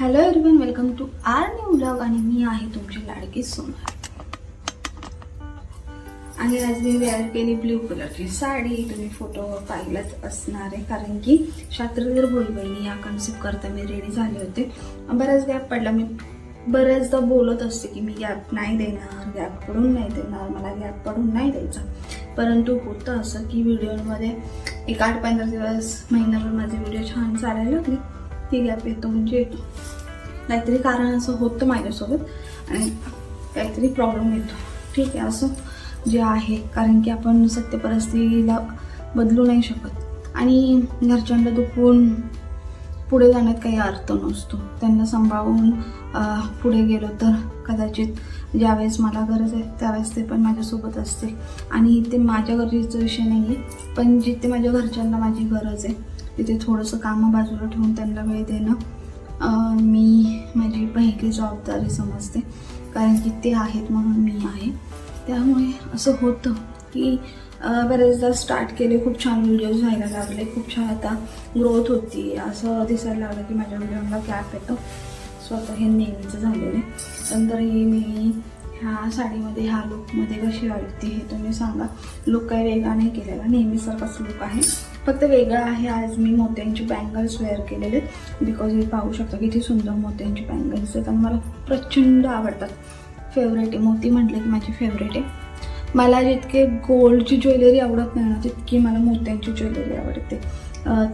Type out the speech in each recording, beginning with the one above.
Hello everyone welcome to our new blog आणि मी आहे तुमची लाडकी सोनार. आणि आज मी वेअर केली ब्ल्यू कलरची साडी. तुम्ही फोटो पाहिलाच असणार आहे कारण की शास्त्रधर बोलबहिणी या कन्सेप्ट करता मी रेडी झाले होते. बराच गॅप पडला. मी बऱ्याचदा बोलत असते की मी गॅप नाही देणार गॅप पडून नाही देणार मला गॅप पडून नाही द्यायचा. परंतु होतं असं की व्हिडिओमध्ये एक आठ पंधरा दिवस महिनाभर माझे व्हिडिओ छान चालायला लागले. ती गॅप येतो. म्हणजे येतो काहीतरी कारण असं होतं माझ्यासोबत आणि काहीतरी प्रॉब्लेम येतो. ठीक आहे असं जे आहे. कारण की आपण सत्य परिस्थितीला बदलू नाही शकत. आणि घरच्यांना दुखवून पुढे जाण्यात काही अर्थ नसतो. त्यांना सांभाळून पुढे गेलो तर कदाचित ज्यावेळेस मला गरज आहे त्यावेळेस ते पण माझ्यासोबत असते आणि ते माझ्या गरजेचा विषय नाही आहे पण जिथे माझ्या घरच्यांना माझी गरज आहे तिथे थोडंसं कामं बाजूला ठेवून त्यांना वेळ देणं. मी माझी पहिली जबाबदारी समजते. कारण की ते आहेत म्हणून मी आहे. त्यामुळे असं होतं की बरेचदा स्टार्ट केले खूप छान व्हिडिओज व्हायला लागले खूप छान आता ग्रोथ होती. असं दिसायला लागलं की माझ्या व्हिडिओला कॅप येतो. स्वतः हे नेहमीचं झालेलं आहे. नंतरही मी ह्या साडीमध्ये ह्या लुकमध्ये कशी वाटते हे तुम्ही सांगा. लुक काही वेगळा नाही केलेला नेहमीसारखाच लुक आहे. फक्त वेगळा आहे आज मी मोत्यांची बँगल्स वेअर केलेले. बिकॉज हे पाहू शकता किती सुंदर मोत्यांची बँगल्स आहेत आणि मला प्रचंड आवडतात. फेवरेट आहे. मोती म्हटलं की माझी फेवरेट आहे. मला जितके गोल्डची ज्वेलरी आवडत नाही ना तितकी मला मोत्यांची ज्वेलरी आवडते.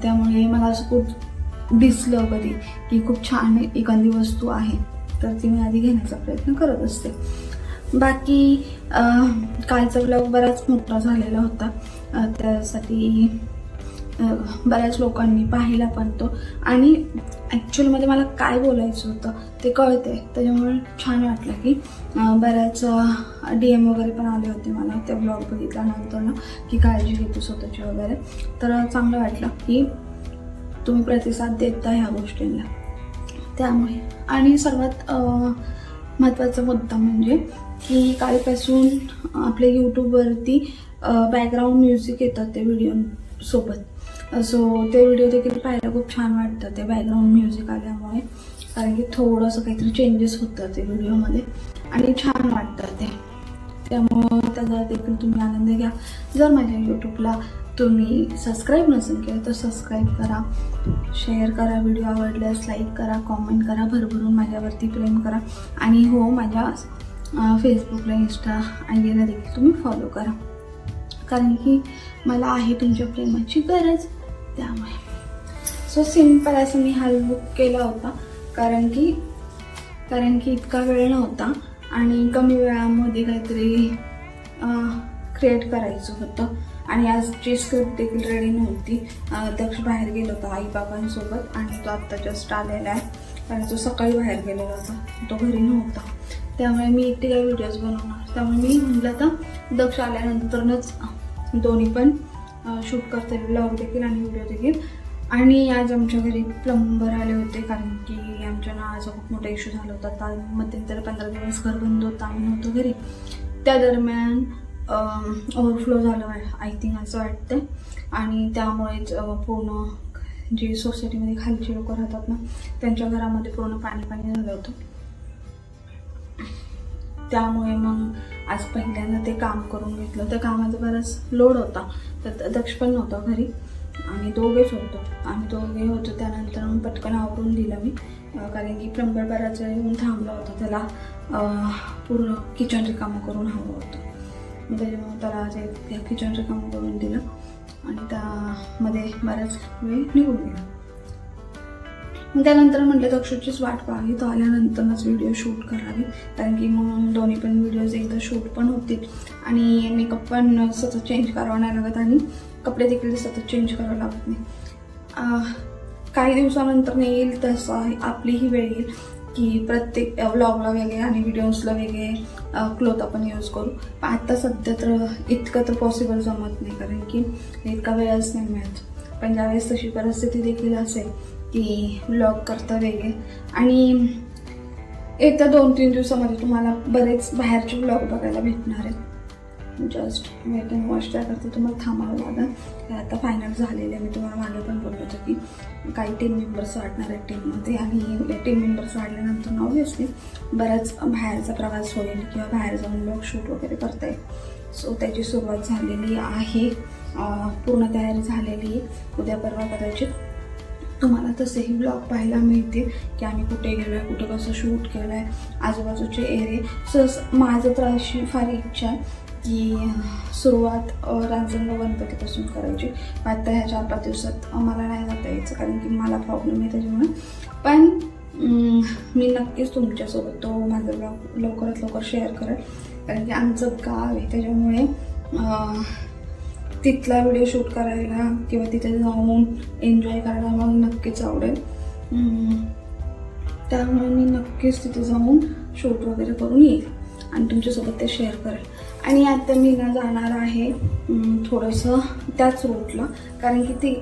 त्यामुळे मला असं खूप दिसलं कधी की खूप छान एखादी वस्तू आहे तर ती मी आधी घेण्याचा प्रयत्न करत असते. बाकी कालचा ब्लॉग बराच मोठा झालेला होता. त्यासाठी बऱ्याच लोकांनी पाहिला पण तो. आणि ॲक्च्युअलमध्ये मला काय बोलायचं होतं ते कळते त्याच्यामुळे छान वाटलं की बऱ्याच डी एम वगैरे पण आले होते मला ते ब्लॉग बघितल्यानंतर ना की काळजी घेतो स्वतःची वगैरे. तर चांगलं वाटलं की तुम्ही प्रतिसाद देता ह्या गोष्टींना. त्यामुळे. आणि सर्वात महत्त्वाचा मुद्दा म्हणजे की कालपासून आपल्या यूट्यूबवरती बॅकग्राऊंड म्युझिक येतात ते व्हिडिओसोबत सो ते व्हिडिओ देखील पाहायला खूप छान वाटतं ते बॅकग्राऊंड म्युझिक आल्यामुळे. कारण की थोडंसं काहीतरी चेंजेस होतात ते व्हिडिओमध्ये आणि छान वाटतं ते. त्यामुळं त्याचा देखील तुम्ही आनंद घ्या. जर माझ्या यूट्यूबला तुम्ही सबस्क्राईब नसेल केलं तर सबस्क्राईब करा. शेअर करा व्हिडिओ आवडल्यास लाईक करा कॉमेंट करा भरभरून माझ्यावरती प्रेम करा. आणि हो माझ्या फेसबुकला इंस्टा आय एला देखील तुम्ही फॉलो करा. कारण की मला आहे तुमच्या प्रेमाची गरज त्यामुळे. सो सिंपल असं मी हा लुक केला होता. कारण की कारण की इतका वेळ नव्हता आणि कमी वेळामध्ये काहीतरी क्रिएट करायचं होतं. आणि आजची स्क्रिप्ट देखील रेडी नव्हती दक्ष बाहेर गेलो होता आई बाबांसोबत आणि तो आत्ता जस्ट आलेला आहे. कारण तो सकाळी बाहेर गेलेला होता. तो घरी नव्हता. त्यामुळे मी एकटी काही व्हिडिओज बनवणार. त्यामुळे मी म्हटलं आता दक्ष आल्यानंतरच दोन्ही पण शूट करता येईल ब्लॉग देखील आणि व्हिडिओ देखील. आणि आज आमच्या घरी प्लंबर आले होते कारण की आमच्या नळाचा खूप मोठा इश्यू झाला होता. त्या मध्यंतरी पंधरा दिवस घर बंद होतं आम्ही नव्हतो घरी. त्या दरम्यान ओव्हरफ्लो झालं आय थिंक असं वाटतं आणि त्यामुळेच पूर्ण जी सोसायटीमध्ये खालची लोक राहतात ना त्यांच्या घरामध्ये पूर्ण पाणी पाणी झालं होतं. त्यामुळे मग आज पहिल्यांदा ते काम करून घेतलं. त्या कामाचा बराच लोड होता. तर दक्ष पण नव्हता घरी. आम्ही दोघेच होतो. आम्ही दोघे होतो. त्यानंतर मग पटकन आवरून दिलं मी. कारण की प्लंबर बराच वेळ येऊन थांबला होता. त्याला पूर्ण किचन रिकामं करून हवं होतं. मग त्याच्यामुळे त्याला जे किचन रिकामं करून दिलं. आणि त्यामध्ये बराच वेळ निघून गेला. त्यानंतर म्हटलं दक्षूचीच वाट पाहावी. तो आल्यानंतरच व्हिडिओ शूट करावे. कारण की मग दोन्ही पण व्हिडिओज एकदा शूट पण होतील. आणि मेकअप पण सतत चेंज करावा नाही लागत आणि कपडे देखील सतत चेंज करावं लागत नाही. काही दिवसानंतर येईल तसं आपलीही आपली ही वेळ येईल की प्रत्येक व्लॉगला वेगळे आणि व्हिडिओजला वेगळे क्लोथ आपण यूज करू. आत्ता आता सध्या तर इतकं तर पॉसिबल जमत नाही. कारण की इतका वेळच नाही मिळत. पण ज्यावेळेस तशी परिस्थिती देखील असेल की ब्लॉग करता वेगळे आणि येत्या दोन तीन दिवसामध्ये तुम्हाला बरेच बाहेरचे ब्लॉग बघायला भेटणार आहेत. जस्ट वेटिंग वॉच करते तुम्हाला थांबावं लागेल. ते आता फायनल झालेलं आहे. मी तुम्हाला मागे पण बोललो होतं की काही टीम मेंबर्स वाढणार आहेत टीममध्ये आणि टीम मेंबर्स वाढल्यानंतर ऑब्वियसली बराच बाहेरचा प्रवास होईल किंवा बाहेर जाऊन ब्लॉग शूट वगैरे करता येईल सो त्याची सुरुवात झालेली आहे. पूर्ण तयारी झालेली आहे. उद्या परवा कदाचित तुम्हाला तसेही ब्लॉग पाहायला मिळतील की आम्ही कुठे गेलो आहे कुठं कसं शूट केलं आहे आजूबाजूचे एरिये सहज माझं तर अशी फार इच्छा आहे की सुरुवात रांजणगाव गणपतीपासून करायची. आता ह्या चार पाच दिवसात मला नाही जाता यायचं कारण की मला प्रॉब्लेम आहे त्याच्यामुळे. पण मी नक्कीच तुमच्यासोबत तो माझा ब्लॉग लवकरात लवकर शेअर करेल. कारण की आमचं गाव आहे त्याच्यामुळे तिथला व्हिडिओ शूट करायला किंवा तिथे जाऊन एन्जॉय करायला मला नक्कीच आवडेल. त्यामुळे मी नक्कीच तिथे जाऊन शूट वगैरे करून येईल आणि तुमच्यासोबत ते शेअर करेल. आणि आता मी ना जाणार आहे थोडंसं त्याच रूटला कारण की ती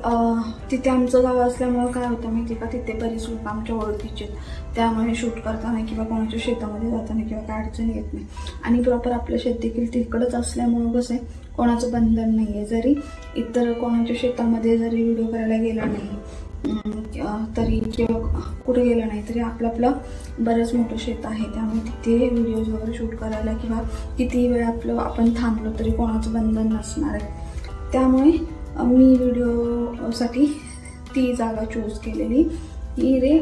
तिथे आमचं गाव असल्यामुळं काय होतं माहिती का? तिथे बरीच लोक आमच्या ओळखीचे आहेत. त्यामुळे शूट करताना किंवा कोणाच्या शेतामध्ये जाताना किंवा काय अडचण येत नाही. आणि प्रॉपर आपलं शेत देखील तिकडंच असल्यामुळं कसं आहे कोणाचं बंधन नाही आहे जरी इतर कोणाच्या शेतामध्ये जरी व्हिडिओ करायला गेला नाही तरी किंवा कुठे गेलं नाही तरी आपलं आपलं बरंच मोठं शेत आहे. त्यामुळे तिथे व्हिडिओज वगैरे शूट करायला किंवा किती वेळ आपलं आपण थांबलो तरी कोणाचं बंधन नसणार आहे. त्यामुळे मी व्हिडिओसाठी ती जागा चूज केलेली. ती रे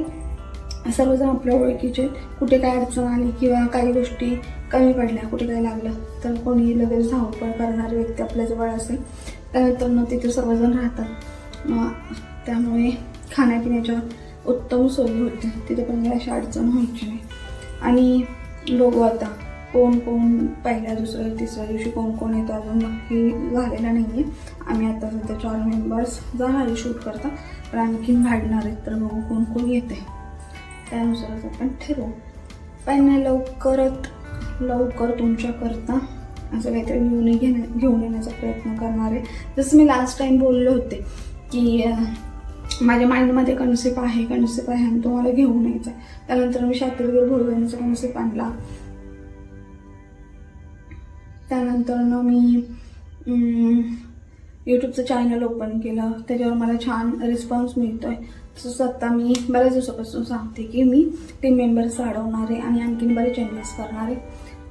सर्वजण आपल्या ओळखीचे. कुठे काय अडचण आली किंवा काही गोष्टी कमी पडल्या कुठे काय लागलं तर कोणी लगेच धावपळ करणारी व्यक्ती आपल्याजवळ असेल तर मग तिथे सर्वजण राहतात. त्यामुळे खाण्यापिण्याच्या उत्तम सोयी होते तिथे पण काही अशी अडचण व्हायची नाही. आणि बघू आता कोण कोण पहिल्या दुसऱ्या तिसऱ्या दिवशी कोण कोण येतं अजून नक्की झालेलं नाही आहे आम्ही आता सध्या चार मेंबर्स जाणार आहे शूट करता पण आणखीन वाढणार आहेत तर बघू कोण कोण येते त्यानुसारच आपण? ठरवू. पण लवकरात लवकर तुमच्याकरता असं काहीतरी घेऊन घेण्या घेऊन येण्याचा प्रयत्न करणार आहे. जसं मी लास्ट टाईम बोलले होते की माझ्या माइंडमध्ये कन्सेप्ट आहे कन्सेप्ट आहे आणि तुम्हाला घेऊन यायचा आहे. त्यानंतर मी शातीरगीर भोळवण्याचा कन्सेप्ट आणला. त्यानंतरनं मी यूट्यूबचं चॅनल ओपन केलं. त्याच्यावर मला छान रिस्पॉन्स मिळतो आहे तसंच आता मी बऱ्याच दिवसापासून सांगते की मी टीम मेंबर्स वाढवणार आहे आणि आणखीन बरे चेंजेस करणार. आहे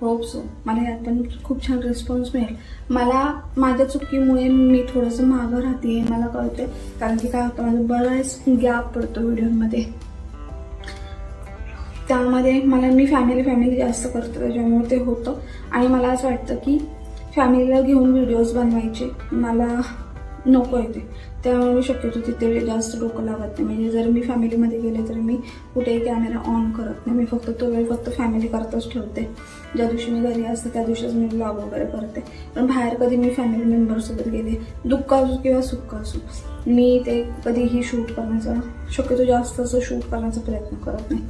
होप सो मला यात पण खूप छान रिस्पॉन्स मिळेल. मला माझ्या चुकीमुळे मी थोडंसं मागं राहते मला कळते कारण की काय होतं माझं बराच गॅप पडतो व्हिडिओमध्ये त्यामध्ये मला मी फॅमिली फॅमिली जास्त करतो त्याच्यामुळे ते होतं. आणि मला असं वाटतं की फॅमिलीला घेऊन व्हिडिओज बनवायचे. मला नको आहे ते. त्यामुळे मी शक्यतो तिथे जास्त डोकं लागत नाही. म्हणजे जर मी फॅमिलीमध्ये गेले तर मी कुठेही कॅमेरा ऑन करत नाही. मी फक्त तो वेळ फक्त फॅमिली करतच ठेवते. ज्या दिवशी मी घरी असते त्या दिवशीच मी ब्लॉग वगैरे करते. पण बाहेर कधी मी फॅमिली मेंबरसोबत गेले दुःख असो किंवा सुख असो मी ते कधीही शूट करण्याचा शक्यतो जास्त असं शूट करण्याचा प्रयत्न करत नाही.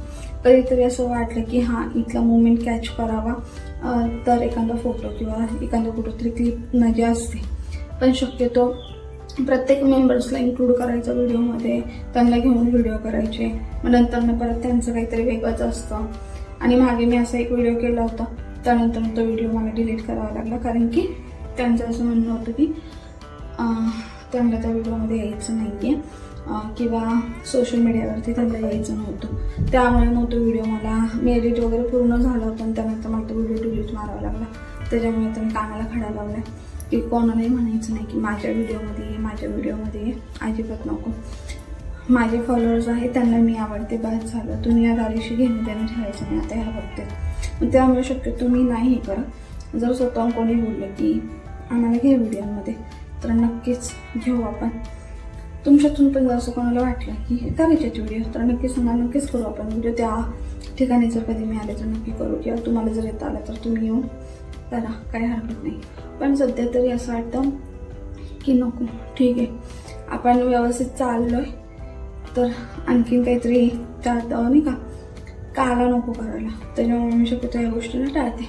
कधीतरी असं वाटलं की हां इथला मुवमेंट कॅच करावा. तर एखादा फोटो किंवा एखादा कुठंतरी क्लिप मजा म्हणजे असते. पण शक्यतो प्रत्येक मेंबर्सला इन्क्लूड करायचं व्हिडिओमध्ये त्यांना घेऊन व्हिडिओ करायचे. मग नंतर मग परत त्यांचं काहीतरी वेगळंच असतं. आणि मागे मी असा एक व्हिडिओ केला होता. त्यानंतर तो व्हिडिओ मला डिलीट करावा लागला. कारण की त्यांचं असं म्हणणं होतं की त्यांना त्या व्हिडिओमध्ये यायचं नाही आहे किंवा सोशल मीडियावरती त्यांना यायचं नव्हतं. त्यामुळे मग तो व्हिडिओ मला मी एडिट वगैरे पूर्ण झालं होता आणि त्यानंतर मला तो व्हिडिओ डिलीट मारावा लागला. त्याच्यामुळे त्यांनी कामाला खडा लावला की कोणालाही म्हणायचं नाही की माझ्या व्हिडिओमध्ये ये माझ्या व्हिडिओमध्ये ये. अजिबात नको. माझे फॉलोअर्स आहेत त्यांना मी आवडते. बस झालं. तुम्ही या दारीशी घेणं त्यांना ठेवायचं नाही. आता ह्या बाबतीत. मग त्यामुळे शक्यतो तुम्ही नाही हे जर स्वतःहून कोणी बोललं की आम्हाला घे व्हिडिओमध्ये तर नक्कीच घेऊ आपण. तुमच्यातून पण जर असं कोणाला वाटलं की करायचे व्हिडिओ तर नक्कीच सांगा नक्कीच करू आपण. व्हिडिओ त्या ठिकाणी जर कधी मिळाले तर नक्की करू. किंवा तुम्हाला जर येत आलं तर तुम्ही येऊन करा काही हरकत नाही. पण सध्या तरी असं वाटतं की नको ठीक आहे. आपण व्यवस्थित चाललो आहे तर आणखीन काहीतरी त्यात नाही का? काला नको करायला. त्याच्यामुळे मी शक्यतो या गोष्टीला टाळते.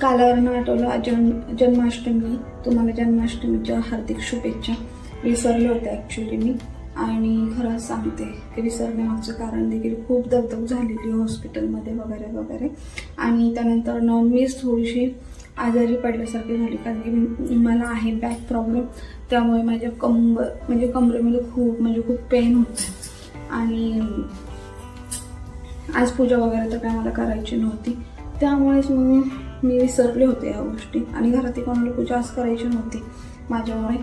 कालावरनं आठवलं जन्म जन्माष्टमी. तुम्हाला जन्माष्टमीच्या हार्दिक शुभेच्छा. विसरले होते ॲक्च्युली मी. आणि खरंच सांगते की विसरण्यामागचं कारण देखील खूप दगदग झालेली हॉस्पिटलमध्ये वगैरे वगैरे. आणि त्यानंतर न मीच थोडीशी आजारी पडल्यासारखी झाली कारण की मला आहे बॅक प्रॉब्लेम. त्यामुळे माझ्या कंबर म्हणजे कमरेमध्ये खूप म्हणजे खूप पेन होते आणि आज पूजा वगैरे तर काय मला करायची नव्हती. त्यामुळेच मग मी विसरले होते या गोष्टी. आणि घरातील कोणाला पूजा आज करायची नव्हती माझ्यामुळे.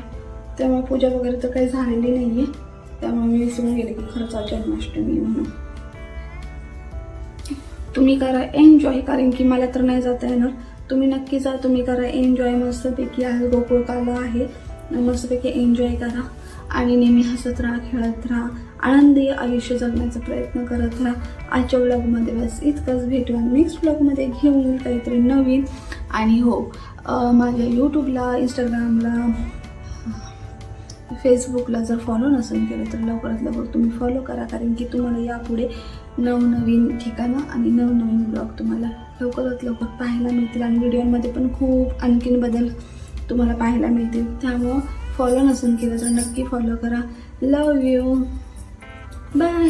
त्यामुळे पूजा वगैरे तर काही झालेली नाही आहे त्यामुळे मी विसरून गेले की खरंच आज जन्माष्टमी म्हणून. तुम्ही करा एन्जॉय कारण की मला तर नाही जाता येणार. तुम्ही नक्की जा तुम्ही करा एन्जॉय मस्तपैकी आहे गोकुळ काला आहे. मस्तपैकी एन्जॉय करा. आणि नेहमी हसत राहा खेळत राहा. आनंदी आयुष्य जगण्याचा प्रयत्न करत राहा. आजच्या ब्लॉगमध्ये बस इतकंच. भेटूया नेक्स्ट ब्लॉगमध्ये घेऊन काहीतरी नवीन. आणि हो माझ्या यूट्यूबला इंस्टाग्रामला फेसबुकला जर फॉलो नसेल केलं तर लवकरात लवकर तुम्ही फॉलो करा. कारण की तुम्हाला यापुढे नवनवीन ठिकाणं आणि नवनवीन ब्लॉग तुम्हाला लवकरात लवकर पाहायला मिळतील. आणि व्हिडिओमध्ये पण खूप आणखीन बदल तुम्हाला पाहायला मिळतील. त्यामुळं फॉलो नसेल केलं तर नक्की फॉलो करा. लव यू बाय